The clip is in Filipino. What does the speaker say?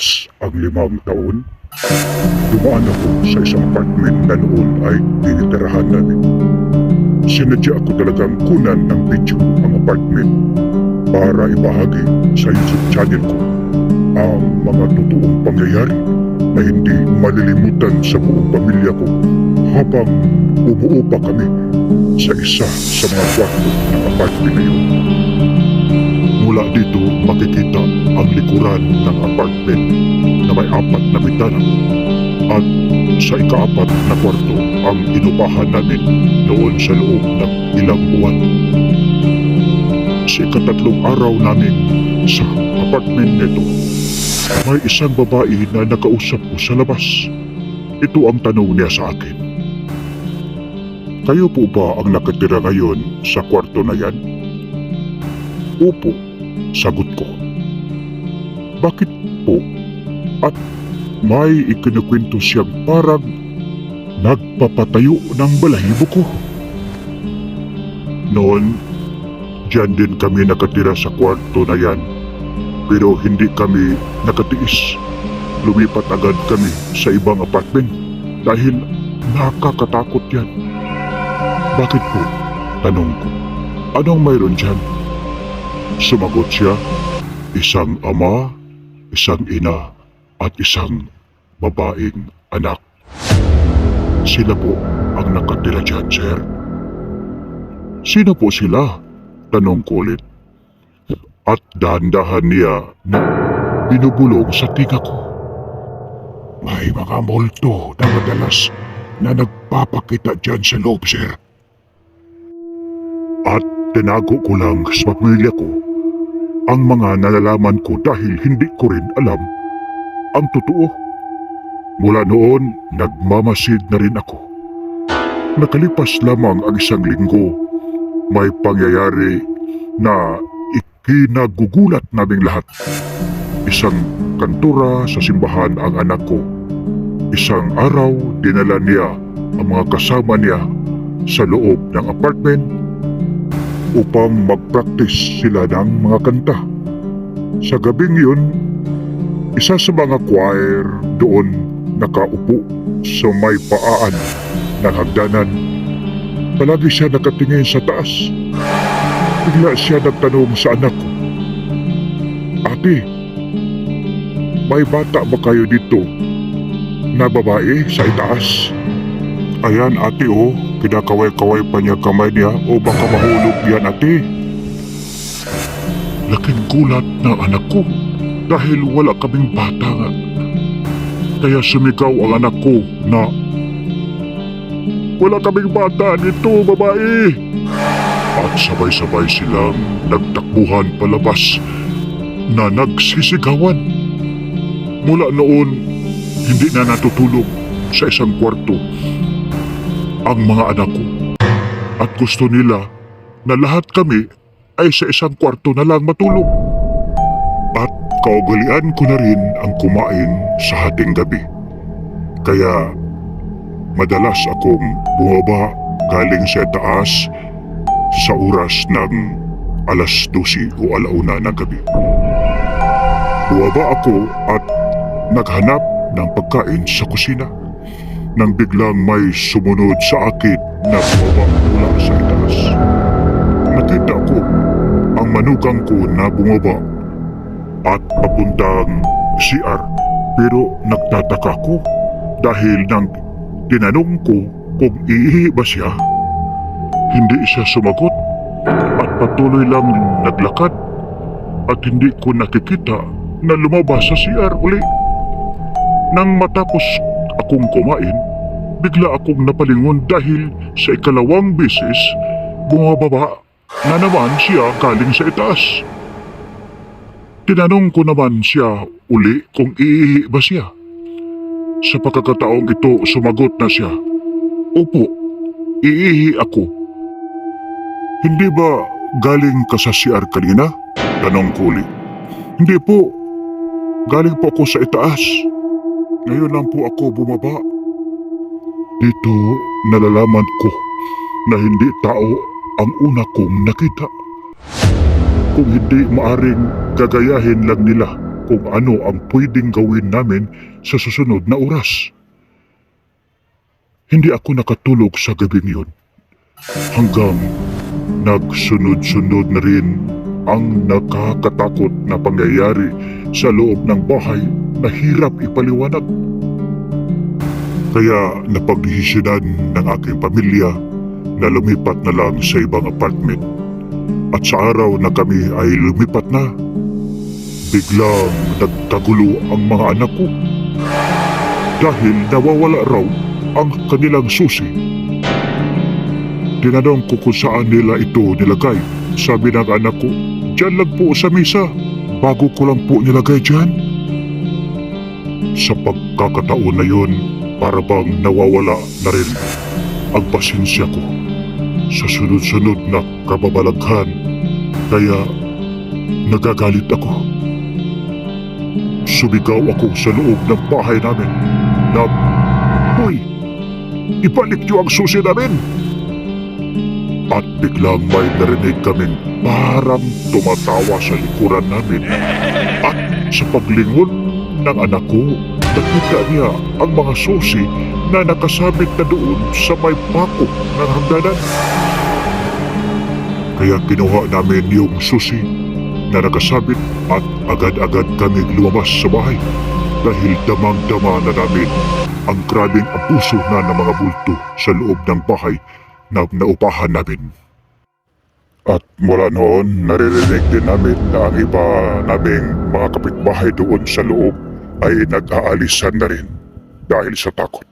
makalipas ang limang taon, dumaan ako sa isang apartment na noon ay tinitirahan namin. Sinadya ako talagang kunan ng video ang apartment para ibahagi sa YouTube channel ko ang mga totoong pangyayari na hindi malilimutan sa buong pamilya ko habang umuo pa kami sa isa sa mga kwarto ng apartment na yun. Mula dito makikita ang likuran ng apartment na may apat na bintana at sa ikaapat na kwarto ang inupahan namin noon sa loob ng ilang buwan. Sa ikatatlong araw namin sa apartment nito, may isang babae na nakausap ko sa labas. Ito ang tanong niya sa akin. Kayo po ba ang nakatira ngayon sa kwarto na yan? Opo, sagot ko. Bakit po? At may ikinukwento siyang parang nagpapatayo ng balahibo ko. Noon, dyan din kami nakatira sa kwarto na yan. Pero hindi kami nakatiis. Lumipat agad kami sa ibang apartment dahil nakakatakot yan. Bakit po? Tanong ko. Anong mayroon dyan? Sumagot siya, isang ama, isang ina, at isang babaeng anak. Sila po ang nakatira dyan, sir. Sino po sila? Tanong ko ulit. At dahan-dahan niya na binubulong sa tiga ko. May mga multo na madalas na nagpapakita dyan sa loob, sir. At tinago ko lang sa pamilya ko ang mga nalalaman ko dahil hindi ko rin alam ang totoo. Mula noon, nagmamasid na rin ako. Nakalipas lamang ang isang linggo, may pangyayari na ikinagugulat naming lahat. Isang kantura sa simbahan ang anak ko. Isang araw, dinala niya ang mga kasama niya sa loob ng apartment upang mag-practice sila ng mga kanta. Sa gabing yun, isa sa mga choir doon nakaupo sa may paan ng hagdanan. Palagi siya nakatingin sa taas. Bigla siya nagtanong sa anak ko, Ate, may bata ba kayo dito na babae sa itaas? Ayan ate oh, kinakaway-kaway pa niya kamay niya o baka mahulog yan ate. Laking gulat ng anak ko dahil wala kaming bata nga. Kaya sumigaw ang anak ko na Wala kaming bata dito, babae! At sabay-sabay silang nagtakbuhan palabas na nagsisigawan. Mula noon, hindi na natutulog sa isang kwarto ang mga anak ko. At gusto nila na lahat kami ay sa isang kwarto na lang matulog. At kaugalian ko na rin ang kumain sa hating gabi. Kaya madalas akong bumaba galing sa taas sa oras ng alas 12 o alauna ng gabi. Bumaba ako at naghanap ng pagkain sa kusina nang biglang may sumunod sa akin na bumaba mula sa itaas. Nakita ko ang manugang ko na bumaba at papuntang CR pero nagtataka ko dahil nang tinanong ko kung iihi ba siya. Hindi siya sumagot at patuloy lang naglakad at hindi ko nakikita na lumabas sa CR uli. Nang matapos akong kumain, bigla akong napalingon dahil sa ikalawang beses bumababa na naman siya galing sa itaas. Tinanong ko naman siya uli kung iihi ba siya. Sa pagkakataong ito, sumagot na siya. Opo, iihi ako. Hindi ba galing ka sa CR kanina? Tanong ko uli. Hindi po, galing po ako sa itaas. Ngayon lang po ako bumaba. Dito nalalaman ko na hindi tao ang una kong nakita. Kung hindi maaring gagayahin lang nila kung ano ang pwedeng gawin namin sa susunod na oras. Hindi ako nakatulog sa gabing yun hanggang nagsunod-sunod na rin ang nakakatakot na pangyayari sa loob ng bahay na hirap ipaliwanag. Kaya napagdesisyonan ng aking pamilya na lumipat na lang sa ibang apartment. At sa araw na kami ay lumipat na, biglang nagkagulo ang mga anak ko. Dahil nawawala raw ang kanilang susi. Tinanong ko kung saan nila ito nilagay. Sabi ng anak ko, dyan lang po sa misa. Bago ko lang po nilagay dyan. Sa pagkakataon na yun, para bang nawawala na rin ang pasensya ko sa sunod-sunod na kababalaghan. Kaya nagagalit ako. Sumigaw ako sa loob ng bahay namin na, Hoy! Ibalik niyo ang susi namin! At biglang may narinig kaming parang tumatawa sa likuran namin. At sa paglingon ng anak ko, nakita niya ang mga susi na nakasabit na doon sa may pako ng hagdanan. Kaya kinuha namin yung susi na nakasabit at agad-agad kami lumabas sa bahay dahil damang-dama na namin ang grabing abuso na ng mga bulto sa loob ng bahay na naupahan namin. At mula noon, naririnig din namin na ang iba naming mga kapitbahay doon sa loob ay nag-aalisan na rin dahil sa takot.